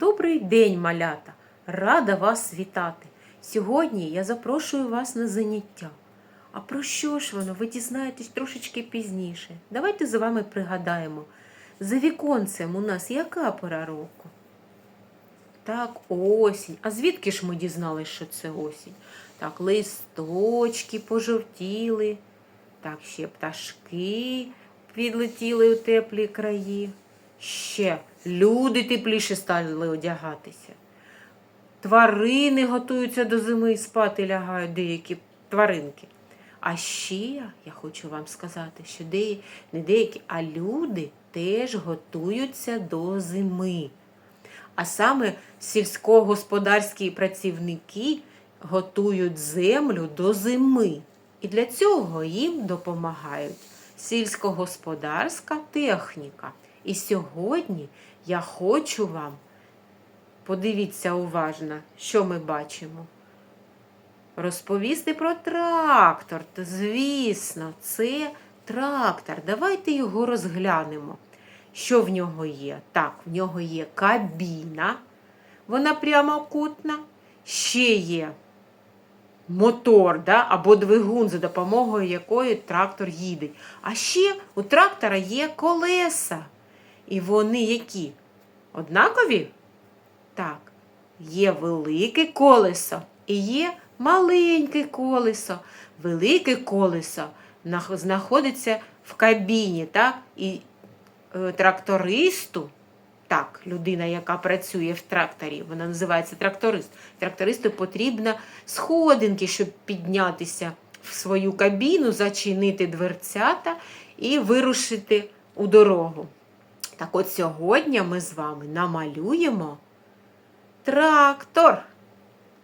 Добрий день, малята! Рада вас вітати! Сьогодні я запрошую вас на заняття. А про що ж воно? Ви дізнаєтесь трошечки пізніше. Давайте з вами пригадаємо. За віконцем у нас яка пора року? Так, осінь. А звідки ж ми дізналися, що це осінь? Так, листочки пожовтіли, так, ще пташки відлетіли у теплі краї. Ще люди тепліше стали одягатися. Тварини готуються до зими і спати лягають деякі тваринки. А ще я хочу вам сказати, що деякі, не деякі, а люди теж готуються до зими. А саме сільськогосподарські працівники готують землю до зими. І для цього їм допомагають сільськогосподарська техніка. І сьогодні я хочу вам, подивіться уважно, що ми бачимо. Розповісти про трактор. Звісно, це трактор. Давайте його розглянемо. Що в нього є? Так, в нього є кабіна, вона прямокутна, ще є мотор да, або двигун, за допомогою якої трактор їде. А ще у трактора є колеса. І вони які? Однакові? Так, є велике колесо і є маленьке колесо. Велике колесо знаходиться в кабіні, так? І е, трактористу, так, людина, яка працює в тракторі, вона називається тракторист. Трактористу потрібно сходинки, щоб піднятися в свою кабіну, зачинити дверцята і вирушити у дорогу. Так от сьогодні ми з вами намалюємо трактор.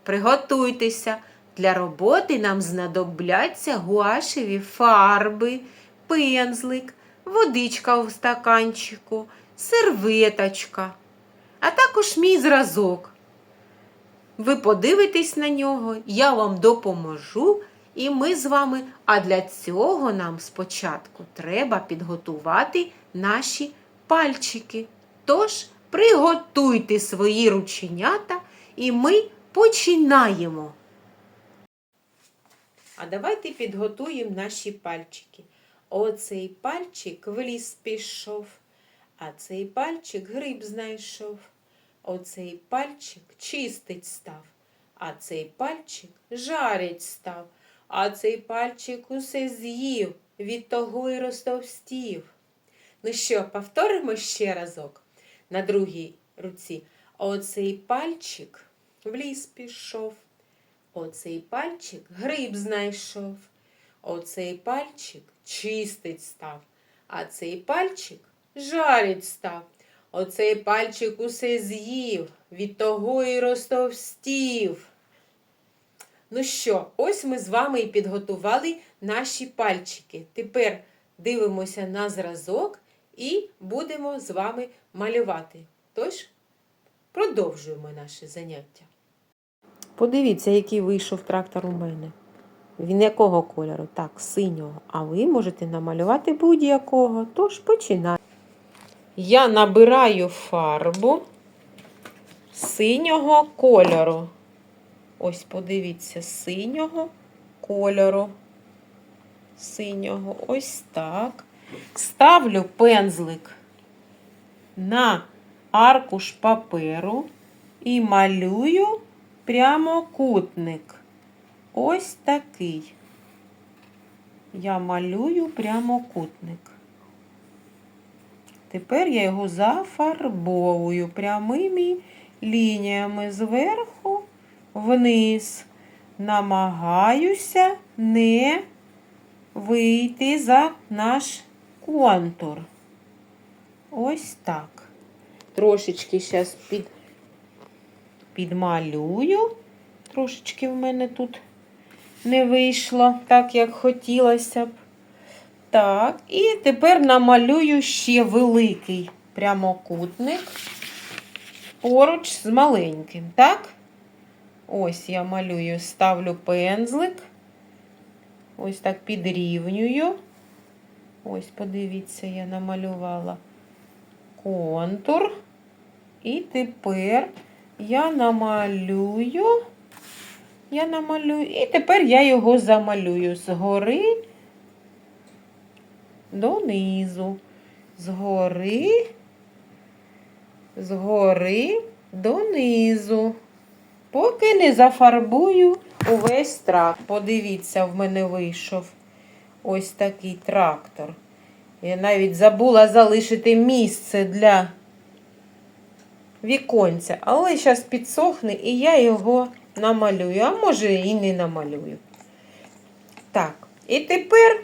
Приготуйтеся. Для роботи нам знадобляться гуашеві фарби, пензлик, водичка у стаканчику, серветочка, а також мій зразок. Ви подивитесь на нього, я вам допоможу, і ми з вами. А для цього нам спочатку треба підготувати наші пальчики. Тож приготуйте свої рученята, і ми починаємо. А давайте підготуємо наші пальчики. Оцей пальчик в ліс пішов, а цей пальчик гриб знайшов. Оцей пальчик чистить став, а цей пальчик жарить став, а цей пальчик усе з'їв, від того й розтовстів. Ну що, повторимо ще разок на другій руці. Оцей пальчик в ліс пішов. Оцей пальчик гриб знайшов. Оцей пальчик чистить став, а цей пальчик жарить став. Оцей пальчик усе з'їв, від того і розтовстів. Ну що, ось ми з вами і підготували наші пальчики. Тепер дивимося на зразок і будемо з вами малювати. Тож, продовжуємо наше заняття. Подивіться, який вийшов трактор у мене. Він якого кольору? Так, синього. А ви можете намалювати будь-якого. Тож починайте. Я набираю фарбу синього кольору. Ось подивіться, синього кольору. Синього. Ось так. Ставлю пензлик на аркуш паперу і малюю прямокутник. Ось такий. Я малюю прямокутник. Тепер я його зафарбовую прямими лініями зверху вниз. Намагаюся не вийти за наш контур. Ось так. Трошечки зараз під, підмалюю. Трошечки в мене тут не вийшло так, як хотілося б. Так, і тепер намалюю ще великий прямокутник поруч з маленьким, так? Ось я малюю, ставлю пензлик. Ось так підрівнюю. Ось, подивіться, я намалювала контур. І тепер я намалюю. Я намалюю. І тепер я його замалюю згори донизу. Згори, згори донизу. Поки не зафарбую увесь трак. Подивіться, в мене вийшов ось такий трактор. Я навіть забула залишити місце для віконця, але зараз підсохне і я його намалюю, а може і не намалюю. Так, і тепер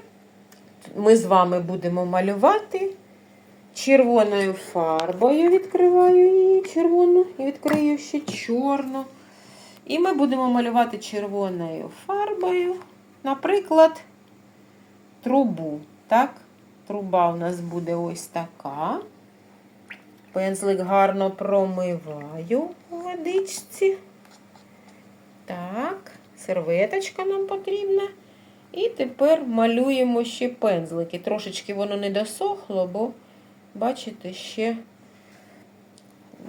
ми з вами будемо малювати червоною фарбою. Відкриваю її червону і відкрию ще чорну. І ми будемо малювати червоною фарбою, наприклад, трубу. Так? Труба у нас буде ось така. Пензлик гарно промиваю у водичці. Так, серветочка нам потрібна. І тепер малюємо ще пензлики. Трошечки воно не досохло, бо, бачите, ще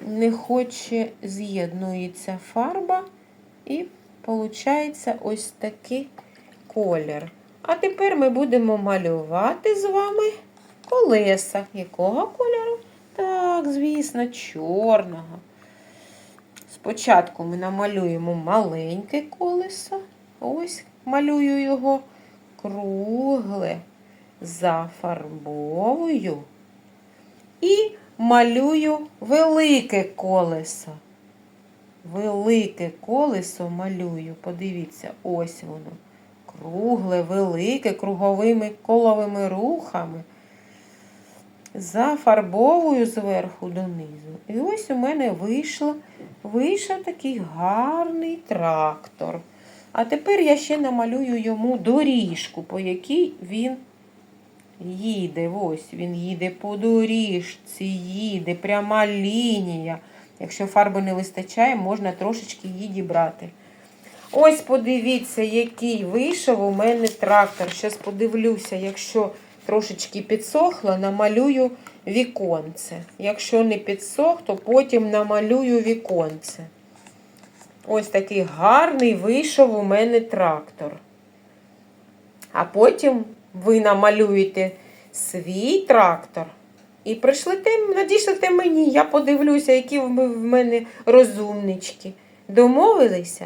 не хоче з'єднується фарба. І виходить ось такий колір. А тепер ми будемо малювати з вами колеса. Якого кольору? Так, звісно, чорного. Спочатку ми намалюємо маленьке колесо. Ось малюю його кругле, зафарбовую і малюю велике колесо. Велике колесо малюю. Подивіться, ось воно. Кругле, велике, круговими коловими рухами. Зафарбовую зверху донизу. І ось у мене вийшло, вийшов такий гарний трактор. А тепер я ще намалюю йому доріжку, по якій він їде. Ось він їде по доріжці, їде, пряма лінія. Якщо фарби не вистачає, можна трошечки її дібрати. Ось подивіться, який вийшов у мене трактор. Зараз подивлюся, якщо трошечки підсохло, намалюю віконце. Якщо не підсох, то потім намалюю віконце. Ось такий гарний вийшов у мене трактор. А потім ви намалюєте свій трактор. І прийшлите, надішлите мені, я подивлюся, які в мене розумнички. Домовилися?